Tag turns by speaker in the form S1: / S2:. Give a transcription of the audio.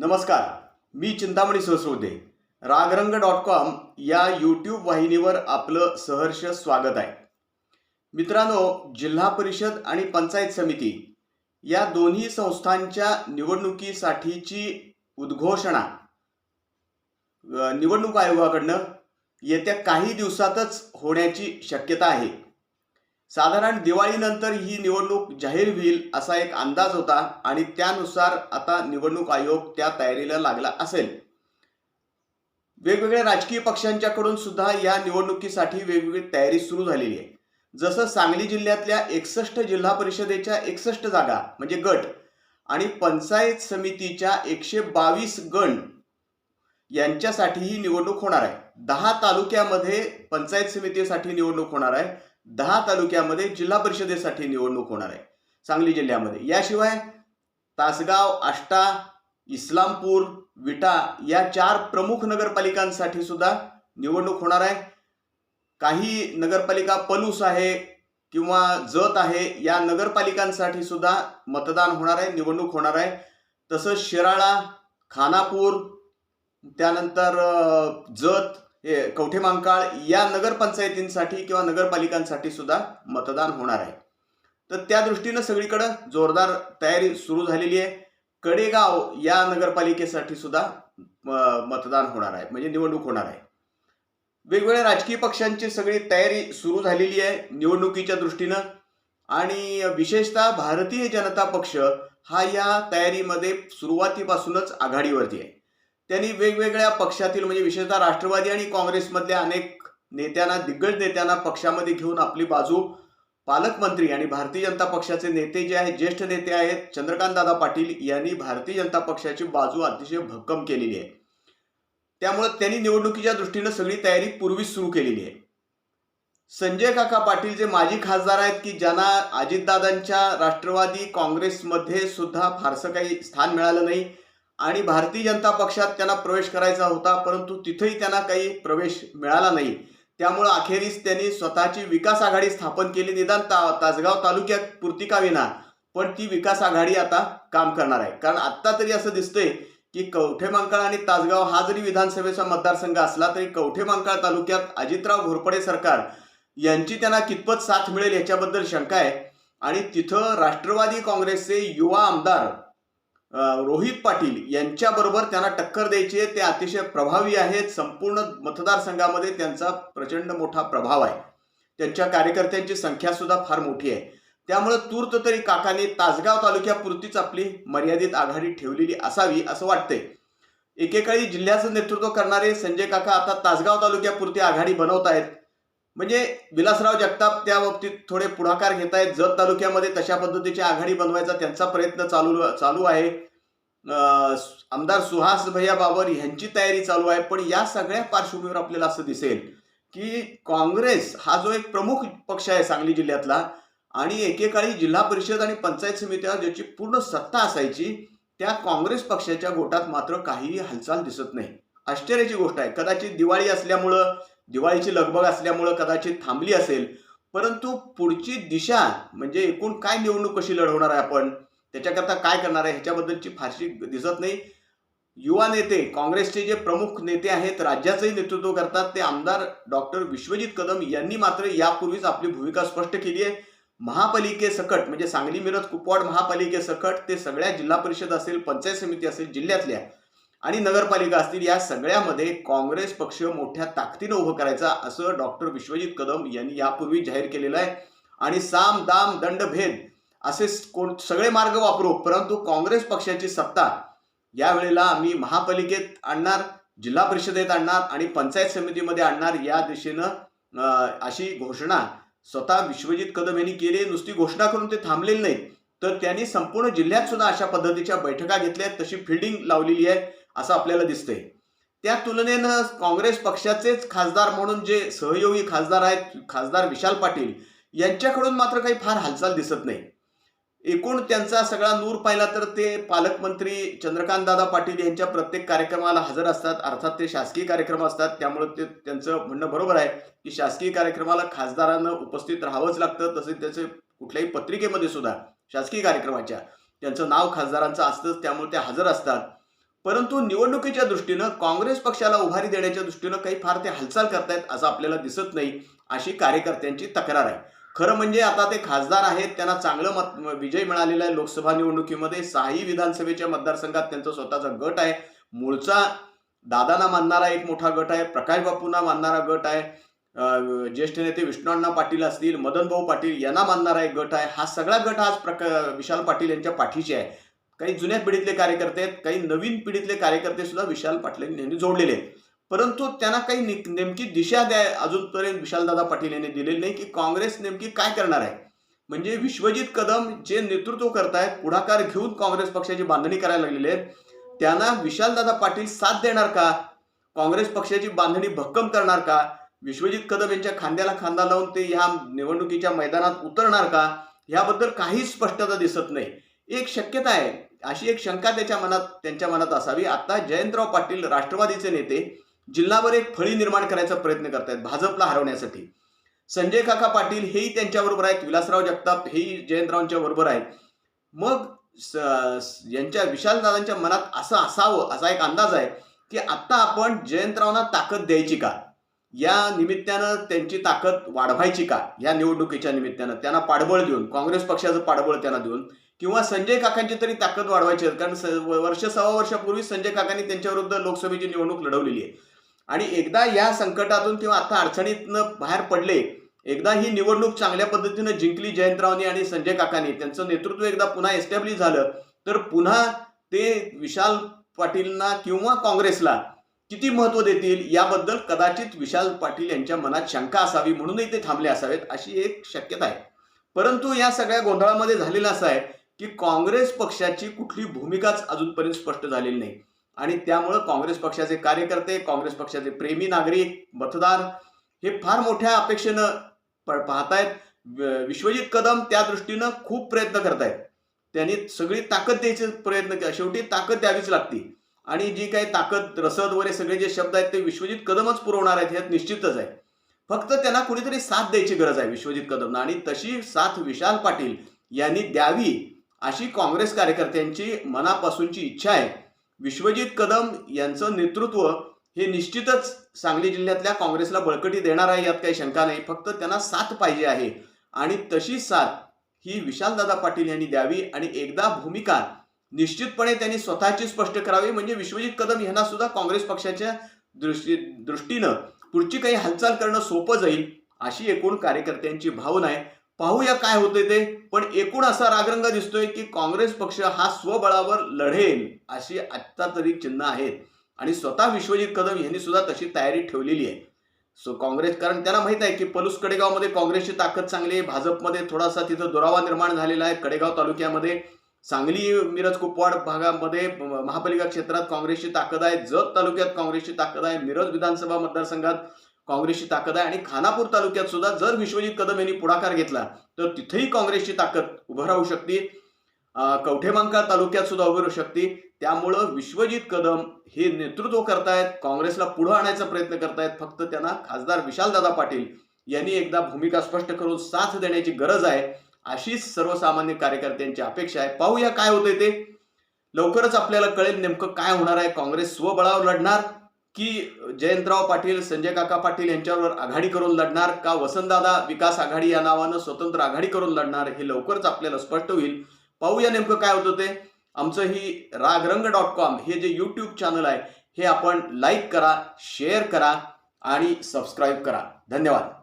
S1: नमस्कार मी Chintamani Sahasrode Ragarang dot com या यूट्यूब वाहिनीवर आपलं सहर्ष स्वागत आहे. मित्रांनो जिल्हा परिषद आणि पंचायत समिती या दोन्ही संस्थांच्या निवडणुकीसाठीची उद्घोषणा निवडणूक आयोगाकडनं येत्या काही दिवसातच होण्याची शक्यता आहे. साधारण दिवाळीनंतर ही निवडणूक जाहीर होईल असा एक अंदाज होता आणि त्यानुसार आता निवडणूक आयोग त्या तयारीला लागला असेल. वेगवेगळ्या राजकीय पक्षांच्याकडून सुद्धा या निवडणुकीसाठी वेगवेगळी तयारी सुरू झालेली आहे. जसं सांगली जिल्ह्यातल्या एकसष्ट जिल्हा परिषदेच्या एकसष्ट जागा म्हणजे गट आणि पंचायत समितीच्या एकशे बावीस गण यांच्यासाठी ही निवडणूक होणार आहे. दहा तालुक्यामध्ये पंचायत समितीसाठी निवडणूक होणार आहे. दहा तालुक्यामध्ये जिल्हा परिषदेसाठी निवडणूक होणार आहे सांगली जिल्ह्यामध्ये. याशिवाय तासगाव आष्टा इस्लामपूर विटा या चार प्रमुख नगरपालिकांसाठी सुद्धा निवडणूक होणार आहे. काही नगरपालिका पलूस आहे किंवा जत आहे या नगरपालिकांसाठी सुद्धा मतदान होणार आहे निवडणूक होणार आहे. तसंच शिराळा खानापूर त्यानंतर जत हे कवठेमांकाळ या नगरपंचायतींसाठी किंवा नगरपालिकांसाठी सुद्धा मतदान होणार आहे. तर त्या दृष्टीनं सगळीकडं जोरदार तयारी सुरू झालेली आहे. कडेगाव या नगरपालिकेसाठी सुद्धा मतदान होणार आहे. म्हणजे निवडणूक होणार आहे. वेगवेगळ्या राजकीय पक्षांची सगळी तयारी सुरू झालेली आहे निवडणुकीच्या दृष्टीनं. आणि विशेषतः भारतीय जनता पक्ष हा या तयारीमध्ये सुरुवातीपासूनच आघाडीवरती आहे. त्यांनी वेगवेगळ्या पक्षातील म्हणजे विशेषतः राष्ट्रवादी आणि काँग्रेसमधल्या अनेक नेत्यांना दिग्गज नेत्यांना पक्षामध्ये घेऊन आपली बाजू पालकमंत्री आणि भारतीय जनता पक्षाचे नेते जे आहेत ज्येष्ठ नेते आहेत चंद्रकांत दादा पाटील यांनी भारतीय जनता पक्षाची बाजू अतिशय भक्कम केलेली आहे. त्यामुळे त्यांनी निवडणुकीच्या दृष्टीनं सगळी तयारी पूर्वीच सुरू केलेली आहे. संजय काका पाटील जे माजी खासदार आहेत की ज्यांना अजितदादांच्या राष्ट्रवादी काँग्रेसमध्ये सुद्धा फारसं काही स्थान मिळालं नाही आणि भारतीय जनता पक्षात त्यांना प्रवेश करायचा होता परंतु तिथेही त्यांना काही प्रवेश मिळाला नाही. त्यामुळं अखेरीस त्यांनी स्वतःची विकास आघाडी स्थापन केली. निदान ता तासगाव तालुक्यात पुरती का विना पण ती विकास आघाडी आता काम करणार आहे. कारण आत्ता तरी असं दिसतंय की कवठेमांकाळ आणि तासगाव हा जरी विधानसभेचा मतदारसंघ असला तरी कवठेमांकाळ तालुक्यात अजितराव घोरपडे सरकार यांची त्यांना कितपत साथ मिळेल याच्याबद्दल शंका आहे. आणि तिथं राष्ट्रवादी काँग्रेसचे युवा आमदार रोहित पाटील यांच्याबरोबर त्यांना टक्कर द्यायची आहे. ते अतिशय प्रभावी आहेत. संपूर्ण मतदारसंघामध्ये त्यांचा प्रचंड मोठा प्रभाव आहे. त्यांच्या कार्यकर्त्यांची संख्या सुद्धा फार मोठी आहे. त्यामुळे तूर्त तरी काकाने तासगाव तालुक्यापुरतीच आपली मर्यादित आघाडी ठेवलेली असावी असं वाटतंय. एकेकाळी जिल्ह्याचं नेतृत्व करणारे संजय काका आता तासगाव तालुक्यापुरती आघाडी बनवत आहेत म्हणजे विलासराव जगताप त्या बाबतीत थोडे पुढाकार घेत आहेत जत तालुक्यामध्ये तशा पद्धतीची आघाडी बनवायचा त्यांचा प्रयत्न चालू चालू आहे. आमदार सुहास भैया बाबर यांची तयारी चालू आहे. पण या सगळ्या पार्श्वभूमीवर आपल्याला असं दिसेल की काँग्रेस हा जो एक प्रमुख पक्ष आहे सांगली जिल्ह्यातला आणि एकेकाळी जिल्हा परिषद आणि पंचायत समितीवर ज्याची पूर्ण सत्ता असायची त्या काँग्रेस पक्षाच्या गोटात मात्र काहीही हालचाल दिसत नाही. आश्चर्याची गोष्ट आहे. कदाचित दिवाळी असल्यामुळं दिवाळीची लगबग असल्यामुळं कदाचित थांबली असेल. परंतु पुढची दिशा म्हणजे एकूण काय निवडणूक कशी लढवणार आहे आपण? त्याच्याकरता काय करणार आहे ह्याच्याबद्दलची फारशी दिसत नाही. युवा नेते काँग्रेसचे जे प्रमुख नेते आहेत राज्याचंही नेतृत्व करतात ते आमदार डॉक्टर विश्वजित कदम यांनी मात्र यापूर्वीच आपली भूमिका स्पष्ट केली आहे. महापालिकेसकट म्हणजे सांगली मिरज कुपवाड महापालिकेसकट ते सगळ्या जिल्हा परिषद असेल पंचायत समिती असेल जिल्ह्यातल्या आणि नगरपालिका असतील या सगळ्यामध्ये काँग्रेस पक्ष मोठ्या ताकदीनं उभं करायचा असं डॉक्टर विश्वजित कदम यांनी यापूर्वी जाहीर केलेलं आहे. आणि साम दाम दंड भेद असे कोण सगळे मार्ग वापरू परंतु काँग्रेस पक्षाची सत्ता यावेळेला आम्ही महापालिकेत आणणार जिल्हा परिषदेत आणणार आणि पंचायत समितीमध्ये आणणार या दिशेनं अशी घोषणा स्वतः विश्वजित कदम यांनी केली. आहे. नुसती घोषणा करून ते थांबलेले नाहीत. तर त्यांनी संपूर्ण जिल्ह्यात सुद्धा अशा पद्धतीच्या बैठका घेतल्या आहेत. तशी फिल्डिंग लावलेली आहे. असं आपल्याला दिसतंय. त्या तुलनेनं काँग्रेस पक्षाचेच खासदार म्हणून जे सहयोगी खासदार आहेत खासदार विशाल पाटील यांच्याकडून मात्र काही फार हालचाल दिसत नाही. एकूण त्यांचा सगळा नूर पाहिला तर ते पालकमंत्री चंद्रकांत दादा पाटील यांच्या प्रत्येक कार्यक्रमाला हजर असतात. अर्थात ते शासकीय कार्यक्रम असतात. त्यामुळे ते त्यांचं म्हणणं बरोबर आहे की शासकीय कार्यक्रमाला खासदारांना उपस्थित राहावंच लागतं. तसेच त्याचे कुठल्याही पत्रिकेमध्ये सुद्धा शासकीय कार्यक्रमाच्या त्यांचं नाव खासदारांचं असतंच. त्यामुळे ते हजर असतात. परंतु निवडणुकीच्या दृष्टीनं काँग्रेस पक्षाला उभारी देण्याच्या दृष्टीनं काही फार ते हालचाल करतायत असं आपल्याला दिसत नाही अशी कार्यकर्त्यांची तक्रार आहे. खरं म्हणजे आता ते खासदार आहेत त्यांना चांगलं मत विजय मिळालेला आहे लोकसभा निवडणुकीमध्ये. सहाही विधानसभेच्या मतदारसंघात त्यांचा स्वतःचा गट आहे. मूळचा दादांना मानणारा एक मोठा गट आहे प्रकाश बापूंना मानणारा गट आहे ज्येष्ठ नेते विष्णुअण्णा पाटील असतील मदनभाऊ पाटील यांना मानणारा एक गट आहे. हा सगळा गट आज प्रका विशाल पाटील यांच्या पाठीशी आहे. काही जुन्या पिढीतले कार्यकर्ते आहेत काही नवीन पिढीतले कार्यकर्ते सुद्धा विशाल पाटील यांनी जोडलेले आहेत. परंतु त्यांना काही नि- नेमकी दिशा द्या अजूनपर्यंत विशालदादा पाटील यांनी दिलेली नाही की काँग्रेस नेमकी काय करणार आहे. म्हणजे विश्वजित कदम जे नेतृत्व करतायत पुढाकार घेऊन काँग्रेस पक्षाची बांधणी करायला लागलेले आहेत त्यांना विशालदादा पाटील साथ देणार का? काँग्रेस पक्षाची बांधणी भक्कम करणार का? विश्वजित कदम यांच्या खांद्याला खांदा लावून ते ह्या निवडणुकीच्या मैदानात उतरणार का? याबद्दल काहीच स्पष्टता दिसत नाही. एक शक्यता आहे अशी एक शंका त्याच्या मनात त्यांच्या मनात असावी. आता जयंतराव पाटील राष्ट्रवादीचे नेते जिल्हाभर एक फळी निर्माण करायचा प्रयत्न करतायत भाजपला हरवण्यासाठी. संजय काका पाटील हेही त्यांच्याबरोबर आहेत विलासराव जगताप हेही जयंतरावांच्या बरोबर आहेत. मग यांच्या विशालदादांच्या मनात असं असावं असा एक अंदाज आहे की आत्ता आपण जयंतरावांना ताकद द्यायची का? या निमित्तानं त्यांची ताकद वाढवायची का? या निवडणुकीच्या निमित्तानं त्यांना पाठबळ देऊन काँग्रेस पक्षाचं पाठबळ त्यांना देऊन किंवा संजय काकांची तरी ताकद वाढवायची आहे. कारण वर्ष सव्वा वर्षापूर्वी संजय काकांनी त्यांच्याविरुद्ध लोकसभेची निवडणूक लढवलेली आहे आणि एकदा या संकटातून किंवा आता अडचणीतनं बाहेर पडले एकदा ही निवडणूक चांगल्या पद्धतीनं जिंकली जयंतरावनी आणि संजय काकांनी त्यांचं नेतृत्व एकदा पुन्हा एस्टॅब्लिश झालं तर पुन्हा ते विशाल पाटीलना किंवा काँग्रेसला किती महत्त्व देतील याबद्दल कदाचित विशाल पाटील यांच्या मनात शंका असावी म्हणूनही ते थांबले असावेत अशी एक शक्यता आहे परंतु या सगळ्या गोंधळामध्ये झालेलं असं आहे की काँग्रेस पक्षाची कुठली भूमिकाच अजूनपर्यंत स्पष्ट झालेली नाही. आणि त्यामुळं काँग्रेस पक्षाचे कार्यकर्ते काँग्रेस पक्षाचे प्रेमी नागरिक मतदार हे फार मोठ्या अपेक्षेनं प- पाहतायत. विश्वजित कदम त्या दृष्टीनं खूप प्रयत्न करतायत. त्यांनी सगळी ताकद द्यायचे प्रयत्न केला शेवटी ताकद द्यावीच लागती. आणि जी काही ताकद रसद वगैरे सगळे जे शब्द आहेत ते विश्वजित कदमच पुरवणार आहेत ह्यात निश्चितच आहे. फक्त त्यांना कुणीतरी साथ द्यायची गरज आहे विश्वजित कदमना. आणि तशी साथ विशाल पाटील यांनी द्यावी. अशी काँग्रेस कार्यकर्त्यांची मनापासूनची इच्छा आहे. विश्वजित कदम यांचं नेतृत्व हे निश्चितच सांगली जिल्ह्यातल्या काँग्रेसला बळकटी देणार आहे यात काही शंका नाही. फक्त त्यांना साथ पाहिजे आहे. आणि तशी साथ ही विशालदादा पाटील यांनी द्यावी आणि एकदा भूमिका निश्चितपणे त्यांनी स्वतःची स्पष्ट करावी. म्हणजे विश्वजित कदम यांना सुद्धा काँग्रेस पक्षाच्या दृष्टी दृष्टीनं पुढची काही हालचाल करणं सोपं जाईल अशी एकूण कार्यकर्त्यांची भावना आहे. पाहूया काय होतंय ते. पण एकूण असा रागरंग दिसतोय की काँग्रेस पक्ष हा स्वबळावर लढेल अशी आत्ता तरी चिन्ह आहेत. आणि स्वतः विश्वजित कदम यांनी सुद्धा तशी तयारी ठेवलेली आहे. सो काँग्रेस कारण त्यांना माहीत आहे की पलूस कडेगावमध्ये काँग्रेसची ताकद चांगली आहे. भाजपमध्ये थोडासा तिथं दुरावा निर्माण झालेला आहे कडेगाव तालुक्यामध्ये. सांगली मिरज कुपवाड भागामध्ये महापालिका क्षेत्रात काँग्रेसची ताकद आहे. जत तालुक्यात काँग्रेसची ताकद आहे. मिरज विधानसभा मतदारसंघात काँग्रेसची ताकद आहे. आणि खानापूर तालुक्यात सुद्धा जर विश्वजित कदम यांनी पुढाकार घेतला तर तिथेही काँग्रेसची ताकद उभं राहू शकते. कवठेमांका तालुक्यात सुद्धा उभं राहू शकते. त्यामुळं विश्वजित कदम हे नेतृत्व करतायत काँग्रेसला पुढं आणायचा प्रयत्न करतायत. फक्त त्यांना खासदार विशालदादा पाटील यांनी एकदा भूमिका स्पष्ट करून साथ देण्याची गरज आहे अशीच सर्वसामान्य कार्यकर्त्यांची अपेक्षा आहे. पाहूया काय होतंय ते. लवकरच आपल्याला कळेल नेमकं काय होणार आहे. काँग्रेस स्वबळावर लढणार की जयंतराव पाटील संजय काका पाटील यांच्यावर आघाडी करून लढणार का? वसंतदादा विकास आघाडी या नावानं स्वतंत्र आघाडी करून लढणार हे लवकरच आपल्याला स्पष्ट होईल. पाहूया नेमकं काय होतं ते. आमचं ही रागरंग डॉट कॉम हे जे यूट्यूब चॅनल आहे हे आपण लाईक करा शेअर करा आणि सबस्क्राईब करा. धन्यवाद.